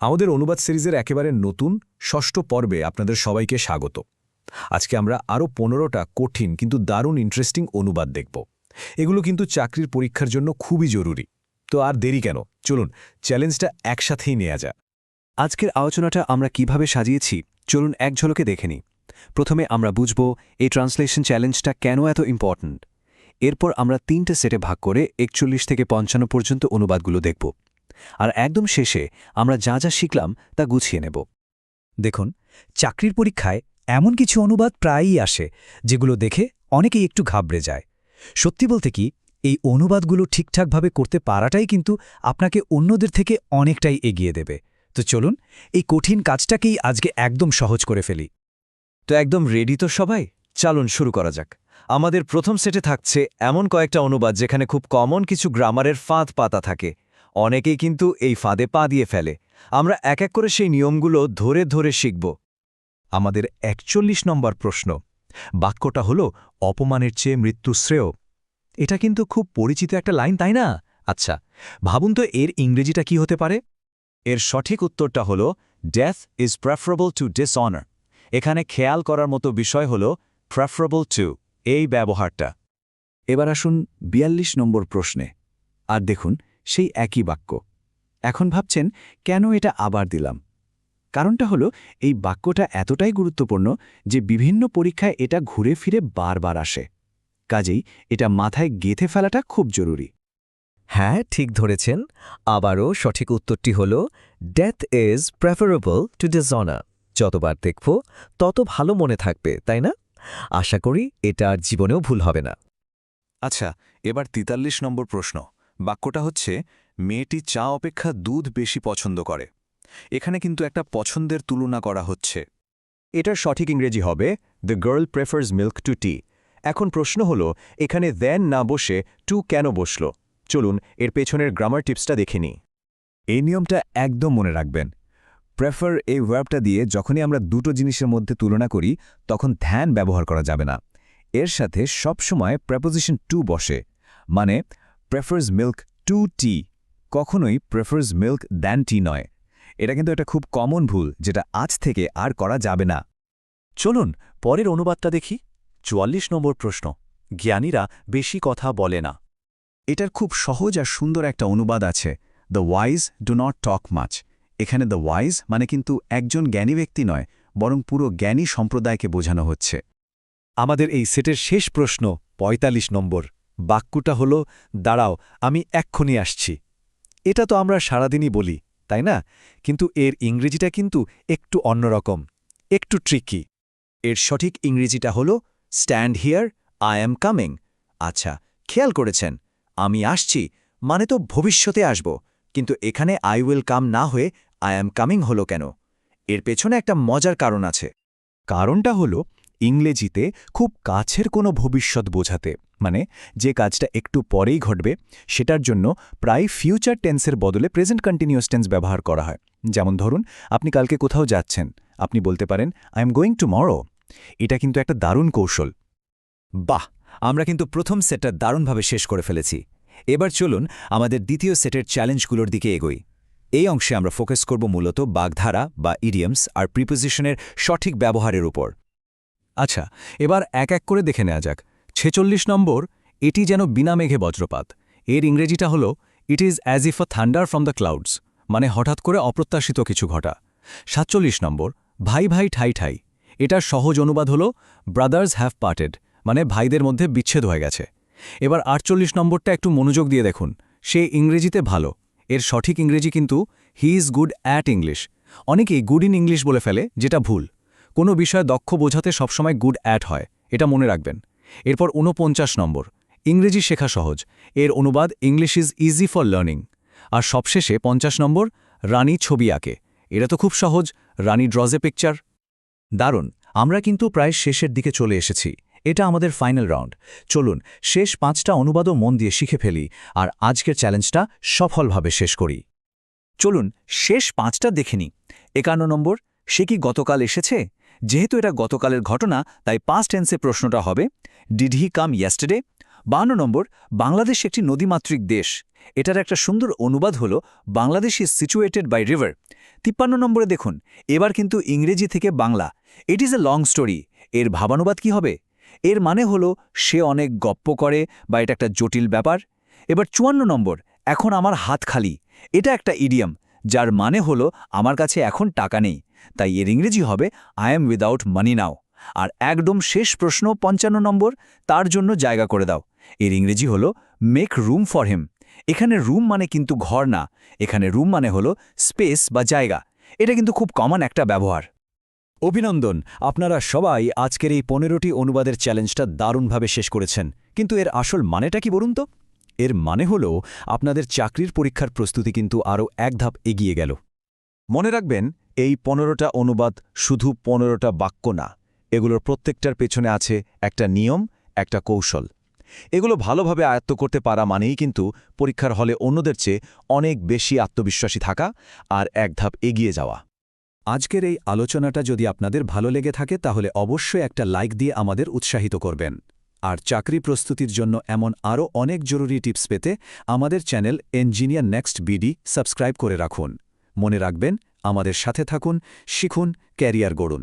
আমাদের অনুবাদ সিরিজের একেবারে নতুন, ষষ্ঠ পর্বে আপনাদের সবাইকে স্বাগত। আজকে আমরা আরও পনেরোটা কঠিন কিন্তু দারুণ ইন্টারেস্টিং অনুবাদ দেখব। এগুলো কিন্তু চাকরির পরীক্ষার জন্য খুবই জরুরি। তো আর দেরি কেন? চলুন, চ্যালেঞ্জটা একসাথেই নেওয়া যায় আজকের আলোচনাটা আমরা কীভাবে সাজিয়েছি, চলুন এক ঝলকে দেখে নিই। প্রথমে আমরা বুঝব, এই ট্রান্সলেশন চ্যালেঞ্জটা কেন এত ইম্পর্ট্যান্ট এরপর আমরা তিনটে সেটে ভাগ করে একচল্লিশ থেকে পঞ্চান্ন পর্যন্ত অনুবাদগুলো দেখব। আর একদম শেষে আমরা যা যা শিখলাম তা গুছিয়ে নেব। দেখুন, চাকরির পরীক্ষায় এমন কিছু অনুবাদ প্রায়ই আসে, যেগুলো দেখে অনেকেই একটু ঘাবড়ে যায়। সত্যি বলতে কি, এই অনুবাদগুলো ঠিকঠাকভাবে করতে পারাটাই কিন্তু আপনাকে অন্যদের থেকে অনেকটাই এগিয়ে দেবে। তো চলুন, এই কঠিন কাজটাকেই আজকে একদম সহজ করে ফেলি। তো একদম রেডি তো সবাই? চালুন শুরু করা যাক। আমাদের প্রথম সেটে থাকছে এমন কয়েকটা অনুবাদ যেখানে খুব কমন কিছু গ্রামারের ফাঁদ পাতা থাকে। অনেকেই কিন্তু এই ফাঁদে পা দিয়ে ফেলে। আমরা এক এক করে সেই নিয়মগুলো ধরে ধরে শিখব। আমাদের একচল্লিশ নম্বর প্রশ্ন। বাক্যটা হল, অপমানের চেয়ে মৃত্যু শ্রেয়। এটা কিন্তু খুব পরিচিত একটা লাইন, তাই না? আচ্ছা ভাবুন তো এর ইংরেজিটা কি হতে পারে? এর সঠিক উত্তরটা হল death is preferable to dishonour এখানে খেয়াল করার মতো বিষয় হল প্রেফারেবল টু এই ব্যবহারটা। এবার আসুন বিয়াল্লিশ নম্বর প্রশ্নে। আর দেখুন সেই একই বাক্য। এখন ভাবছেন কেন এটা আবার দিলাম? কারণটা হলো এই বাক্যটা এতটাই গুরুত্বপূর্ণ যে বিভিন্ন পরীক্ষায় এটা ঘুরে ফিরে বারবার আসে। কাজেই এটা মাথায় গেঁথে ফেলাটা খুব জরুরি। হ্যাঁ ঠিক ধরেছেন। আবারও সঠিক উত্তরটি হল death is preferable to dishonour যতবার দেখব তত ভালো মনে থাকবে তাই না? আশা করি এটা আর জীবনেও ভুল হবে না। আচ্ছা এবার ৪৩ নম্বর প্রশ্ন। বাক্যটা হচ্ছে, মেয়েটি চা অপেক্ষা দুধ বেশি পছন্দ করে। এখানে কিন্তু একটা পছন্দের তুলনা করা হচ্ছে। এটার সঠিক ইংরেজি হবে the girl prefers milk to tea এখন প্রশ্ন হল, এখানে দেন না বসে টু কেন বসল? চলুন, এর পেছনের গ্রামার টিপসটা দেখে নিই। এই নিয়মটা একদম মনে রাখবেন। প্রেফার এই ওয়ার্বটা দিয়ে যখনই আমরা দুটো জিনিসের মধ্যে তুলনা করি, তখন ধ্যান ব্যবহার করা যাবে না। এর সাথে সবসময় প্রেপোজিশন টু বসে। মানে প্রেফার্স মিল্ক টু টি কখনোই প্রেফার্স মিল্ক দ্যান টি নয়। এটা কিন্তু একটা খুব কমন ভুল, যেটা আজ থেকে আর করা যাবে না। চলুন, পরের অনুবাদটা দেখি। চুয়াল্লিশ নম্বর প্রশ্ন। জ্ঞানীরা বেশি কথা বলে না। এটার খুব সহজ আর সুন্দর একটা অনুবাদ আছে। The wise do not talk much এখানে দ্য ওয়াইজ মানে কিন্তু একজন জ্ঞানী ব্যক্তি নয়, বরং পুরো জ্ঞানী সম্প্রদায়কে বোঝানো হচ্ছে। আমাদের এই সেটের শেষ প্রশ্ন ৪৫ নম্বর। বাক্যটা হল, দাঁড়াও, আমি এক্ষুনি আসছি। এটা তো আমরা সারাদিনই বলি, তাই না? কিন্তু এর ইংরেজিটা কিন্তু একটু অন্যরকম, একটু ট্রিকি এর সঠিক ইংরেজিটা হল stand here I am coming আচ্ছা খেয়াল করেছেন, আমি আসছি মানে তো ভবিষ্যতে আসব, কিন্তু এখানে আই উইল কাম না হয়ে আই অ্যাম কামিং হলো কেন? এর পেছনে একটা মজার কারণ আছে। কারণটা হলো ইংরেজিতে খুব কাছের কোনো ভবিষ্যৎ বোঝাতে। মানে যে কাজটা একটু পরেই ঘটবে, সেটার জন্য প্রায় ফিউচার টেন্সের বদলে প্রেজেন্ট কন্টিনিউয়াস টেন্স ব্যবহার করা হয়। যেমন ধরুন, আপনি কালকে কোথাও যাচ্ছেন, আপনি বলতে পারেন I am going tomorrow এটা কিন্তু একটা দারুণ কৌশল। বাহ! আমরা কিন্তু প্রথম সেটটা দারুণভাবে শেষ করে ফেলেছি। এবার চলুন আমাদের দ্বিতীয় সেটের চ্যালেঞ্জগুলোর দিকে এগোই। এই অংশে আমরা ফোকাস করব মূলত বাগধারা বা ইডিয়ামস আর প্রিপোজিশনের সঠিক ব্যবহারের উপর। আচ্ছা এবার এক এক করে দেখে নেওয়া যাক। ছেচল্লিশ নম্বর, এটি যেন বিনা মেঘে বজ্রপাত। এর ইংরেজিটা হল it is as if a thunder from the clouds মানে হঠাৎ করে অপ্রত্যাশিত কিছু ঘটা। সাতচল্লিশ নম্বর, ভাই ভাই, ঠাই ঠাই। এটার সহজ অনুবাদ হল ব্রাদার্স হ্যাভ পার্টেড মানে ভাইদের মধ্যে বিচ্ছেদ হয়ে গেছে। এবার আটচল্লিশ নম্বরটা একটু মনোযোগ দিয়ে দেখুন। সে ইংরেজিতে ভালো। এর সঠিক ইংরেজি কিন্তু he is good at English অনেকেই গুড ইন ইংলিশ বলে ফেলে, যেটা ভুল। কোনো বিষয়ে দক্ষ বোঝাতে সবসময় গুড অ্যাট হয়, এটা মনে রাখবেন। এরপর ঊনপঞ্চাশ নম্বর, ইংরেজি শেখা সহজ, এর অনুবাদ English is easy for learning আর সবশেষে পঞ্চাশ নম্বর, রানী ছবি আঁকে, এটা তো খুব সহজ, রানী ড্রজ এ পিকচার দারুণ, আমরা কিন্তু প্রায় শেষের দিকে চলে এসেছি, এটা আমাদের ফাইনাল রাউন্ড চলুন, শেষ পাঁচটা অনুবাদও মন দিয়ে শিখে ফেলি, আর আজকের চ্যালেঞ্জটা সফলভাবে শেষ করি। চলুন, শেষ পাঁচটা দেখে নিই। একান্ন নম্বর, সে কি গতকাল এসেছে? যেহেতু এটা গতকালের ঘটনা, তাই পাস্ট টেন্সে প্রশ্নটা হবে ডিড হি কাম ইয়েস্টারডে বান্ন নম্বর, বাংলাদেশ একটি নদীমাতৃক দেশ। এটার একটা সুন্দর অনুবাদ হল Bangladesh is situated by river তিপ্পান্ন নম্বরে দেখুন, এবার কিন্তু ইংরেজি থেকে Bangla. It is a long story এর ভাবানুবাদ কি হবে? এর মানে হলো, সে অনেক গপ্প করে বা এটা একটা জটিল ব্যাপার। এবার চুয়ান্ন নম্বর, এখন আমার হাত খালি। এটা একটা ইডিয়াম যার মানে হলো, আমার কাছে এখন টাকা নেই। তাই এর ইংরেজি হবে I am without money now আর একদম শেষ প্রশ্ন, পঞ্চান্ন নম্বর, তার জন্য জায়গা করে দাও। এর ইংরেজি হলো মেক রুম ফর হিম এখানে রুম মানে কিন্তু ঘর না, এখানে রুম মানে হলো স্পেস বা জায়গা। এটা কিন্তু খুব কমন একটা ব্যবহার। অভিনন্দন, আপনারা সবাই আজকের এই পনেরোটি অনুবাদের চ্যালেঞ্জটা দারুণভাবে শেষ করেছেন। কিন্তু এর আসল মানেটা কি বলুন তো? এর মানে হল আপনাদের চাকরির পরীক্ষার প্রস্তুতি কিন্তু আরও এক ধাপ এগিয়ে গেল। মনে রাখবেন, এই পনেরোটা অনুবাদ শুধু পনেরোটা বাক্য না, এগুলোর প্রত্যেকটার পেছনে আছে একটা নিয়ম, একটা কৌশল। এগুলো ভালোভাবে আয়ত্ত করতে পারা মানেই কিন্তু পরীক্ষার হলে অন্যদের চেয়ে অনেক বেশি আত্মবিশ্বাসী থাকা আর এক ধাপ এগিয়ে যাওয়া। আজকের এই আলোচনাটা যদি আপনাদের ভালো লেগে থাকে, তাহলে অবশ্যই একটা লাইক দিয়ে আমাদের উৎসাহিত করবেন। আর চাকরি প্রস্তুতির জন্য এমন আরও অনেক জরুরি টিপস পেতে আমাদের channel engineer next BD subscribe করে রাখুন। মনে রাখবেন, আমাদের সাথে থাকুন, শিখুন, ক্যারিয়ার গড়ুন।